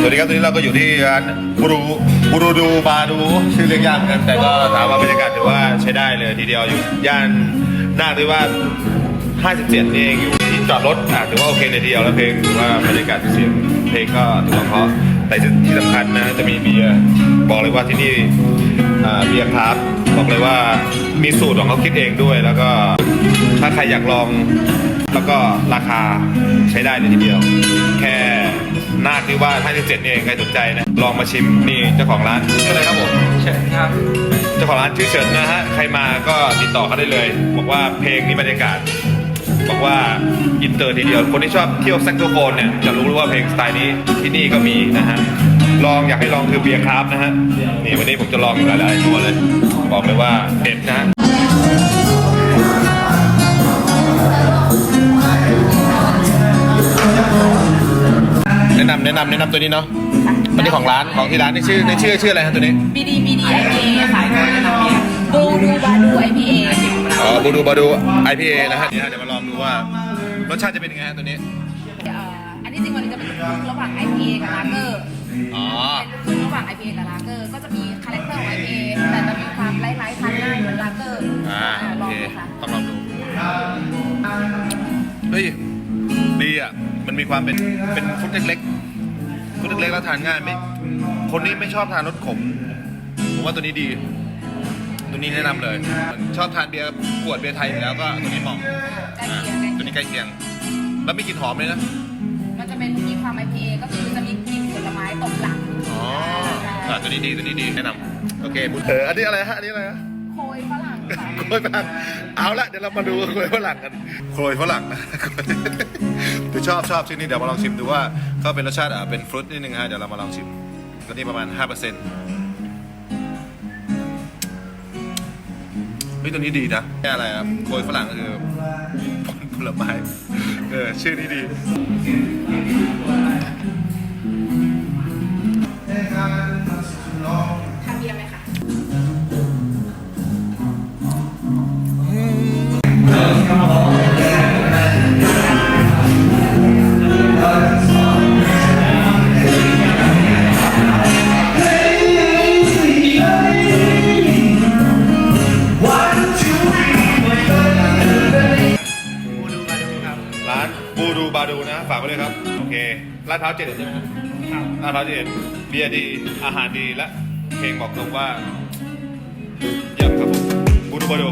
สวัสดีครับตอนนี้เราก็อยู่ที่ร้านบูรูบูรูดูบาดูชื่อเรียกยากเหมือนกันแต่ก็ถามว่าบรรยากาศถือว่าใช้ได้เลยทีเดียวอยู่ย่านนาหรือว่า 57นี่เองอยู่ที่จอดรถอะถือว่าโอเคเลยทีเดียวแล้วเพลงถือว่าบรรยากาศเสียงเพลงก็ถือว่าเพราะแต่ที่สำคัญนะจะมีเบียร์บอกเลยว่าที่นี่เบียร์ครับบอกเลยว่ามีสูตรของเขาคิดเองด้วย แล้วก็ถ้าใครอยากลองแล้วก็ราคาใช้ได้เลยทีเดียว แค่ นาคที่ว่า57นี่เองใครสนใจนะ ลองมาชิมนี่เจ้าของร้านชื่ออะไรครับผมเชิญครับ เจ้าของร้านชื่อเฉินนะฮะ ใครมาก็ติดต่อเขาได้เลย บอกว่าเพลงนี้บรรยากาศ บอกว่าอินเตอร์ทีเดียว คนที่ชอบเที่ยวแซกโซโฟนเนี่ยจะรู้ว่าเพลงสไตล์นี้ที่นี่ก็มีนะฮะ ลองอยากให้ลองคือเบียร์คราฟนะฮะ นี่วันนี้ผมจะลองอยู่หลายๆตัวเลย บอกเลยว่าเด็ดนะ นะนำแนะนำแนะนำตัวนี้เนาะตัวนี้ของร้านของที่ร้านนี่ชื่อในชื่อชื่ออะไรฮะตัวนี้ บีดีบีดีไอพีเอค่ะบูดูบาดูไอพีเออ๋อบูดูบาดู IPA นะฮะเดี๋ยวเดี๋ยวมาลองดูว่ารสชาติจะเป็นยังไงฮะตัวนี้ อันที่จริงมันจะเป็นระหว่าง IPA กับลาเกอร์อ๋อเป็นระหว่าง IPA กับลาเกอร์ก็จะมีคาแรคเตอร์ของ IPA แต่จะมีความไร้ๆทานง่ายเหมือนลาเกอร์อ่าอ่าโอลองเคดูค่ะต้องลองดูเฮ้ยดีอะมันมีความเป็นเป็นฟุตเล็กๆ ฟุตเล็กๆแล้วทานง่ายไม่คนนี้ไม่ชอบทานรสขม ผมว่าตัวนี้ดี ตัวนี้แนะนำเลย ชอบทานเบียร์ขวดเบียร์ไทยอยู่แล้วก็ตัวนี้เหมาะใกล้อ่าเคียงไหมตัวนี้ใกล้เคียง แล้วมีกลิ่นหอมเลยนะ มันจะเป็นมีความ IPA ก็คือจะมีกลิ่นผลไม้ตกหลังอ๋ออะตัวนี้ดีตัวนี้ดีแนะนำโอเคบุญเอออันนี้อะไรฮะ อันนี้อะไรฮะ โคยฝรั่งค่ะ โคยฝรั่งเอาละเดี๋ยวเรามาดูโคยฝรั่งกันโคยฝรั่งนะเดี๋ยว ชอบชอบชิ้นนี้เดี๋ยวมาลองชิมดูว่าเขาเป็นรสชาติอะเป็นฟรุตนิดนึงฮะเดี๋ยวเรามาลองชิมก็นี่ประมาณ5%เฮ้ยตัวนี้ดีนะแค่อะไรครับโคยฝรั่งก็คือผลไม้เออชื่อนี้ดี ดูบาดูนะ ฝากไว้เลยครับ โอเคลาดพร้าวเจ็ดใช่ไหมครับครับลาดพร้าวเจ็ดเบียร์ดี อาหารดีและเพลงบอกตรงว่าเยี่ยมครับผมบูดูบาดู